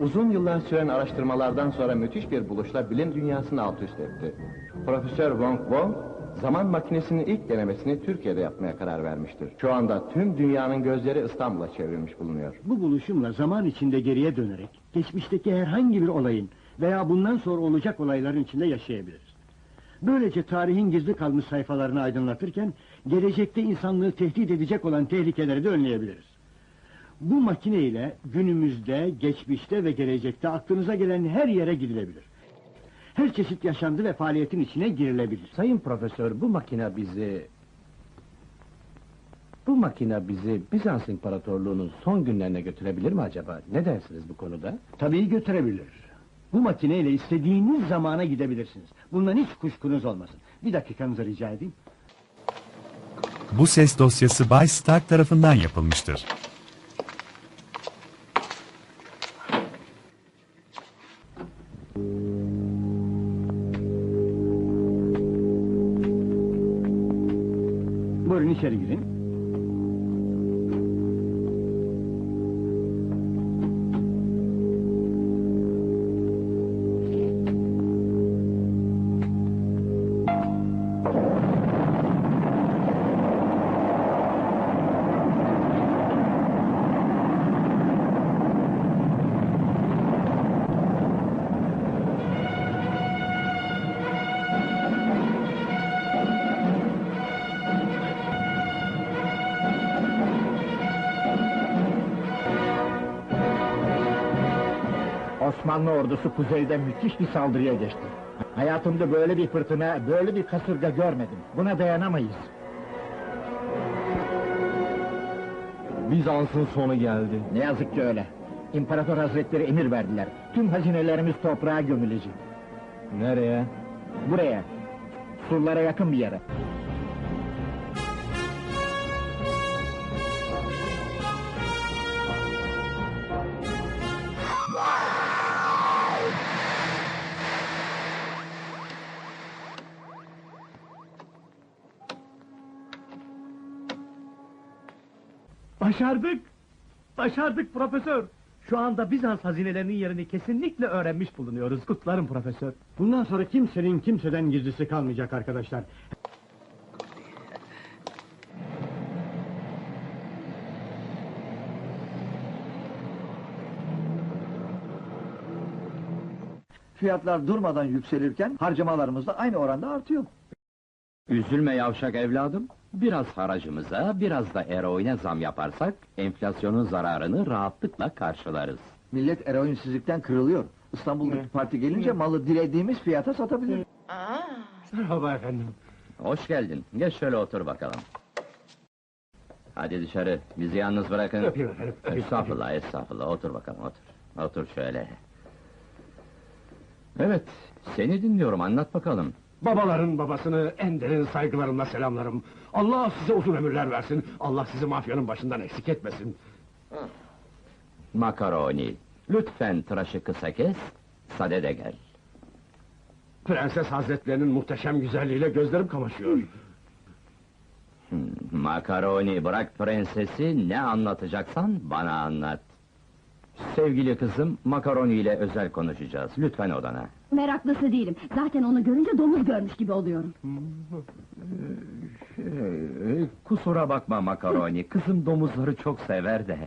Uzun yıllar süren araştırmalardan sonra müthiş bir buluşla bilim dünyasını alt üst etti. Profesör Wong Wong, zaman makinesinin ilk denemesini Türkiye'de yapmaya karar vermiştir. Şu anda tüm dünyanın gözleri İstanbul'a çevrilmiş bulunuyor. Bu buluşumla zaman içinde geriye dönerek, geçmişteki herhangi bir olayın veya bundan sonra olacak olayların içinde yaşayabiliriz. Böylece tarihin gizli kalmış sayfalarını aydınlatırken, gelecekte insanlığı tehdit edecek olan tehlikeleri de önleyebiliriz. Bu makine ile günümüzde, geçmişte ve gelecekte aklınıza gelen her yere gidilebilir. Her çeşit yaşantı ve faaliyetin içine girilebilir. Sayın Profesör, bu makine bizi... Bu makine bizi Bizans İmparatorluğu'nun son günlerine götürebilir mi acaba? Ne dersiniz bu konuda? Tabii götürebilir. Bu makineyle istediğiniz zamana gidebilirsiniz. Bundan hiç kuşkunuz olmasın. Bir dakikanızı rica edeyim. Bu ses dosyası Bay Stark tarafından yapılmıştır. Buyurun içeri girin. Osmanlı ordusu kuzeyde müthiş bir saldırıya geçti. Hayatımda böyle bir fırtına, böyle bir kasırga görmedim. Buna dayanamayız. Bizans'ın sonu geldi. Ne yazık ki öyle. İmparator Hazretleri emir verdiler. Tüm hazinelerimiz toprağa gömülecek. Nereye? Buraya. Surlara yakın bir yere. Başardık! Başardık profesör! Şu anda Bizans hazinelerinin yerini kesinlikle öğrenmiş bulunuyoruz. Kutlarım profesör. Bundan sonra kimsenin kimseden gizlisi kalmayacak arkadaşlar. Fiyatlar durmadan yükselirken harcamalarımız da aynı oranda artıyor. Üzülme yavşak evladım. Biraz haracımıza, biraz da eroine zam yaparsak... ...enflasyonun zararını rahatlıkla karşılarız. Millet eroinsizlikten kırılıyor. İstanbul'daki parti gelince malı dilediğimiz fiyata satabilir. Merhaba efendim. Hoş geldin. Geç şöyle otur bakalım. Hadi dışarı, bizi yalnız bırakın. Öpeyim efendim, öpeyim. Estağfurullah, estağfurullah. Otur bakalım, otur. Otur şöyle. Evet, seni dinliyorum, anlat bakalım. Babaların babasını en derin saygılarımla selamlarım. Allah size uzun ömürler versin. Allah sizi mafyanın başından eksik etmesin. Makaroni, lütfen tıraşı kısa kes, sade de gel. Prenses hazretlerinin muhteşem güzelliğiyle gözlerim kamaşıyor. Hmm, Makaroni, bırak prensesi, ne anlatacaksan bana anlat. Sevgili kızım, Makaroni ile özel konuşacağız. Lütfen odana. Meraklısı değilim. Zaten onu görünce domuz görmüş gibi oluyorum. Ee, kusura bakma Makaroni, kızım domuzları çok sever de.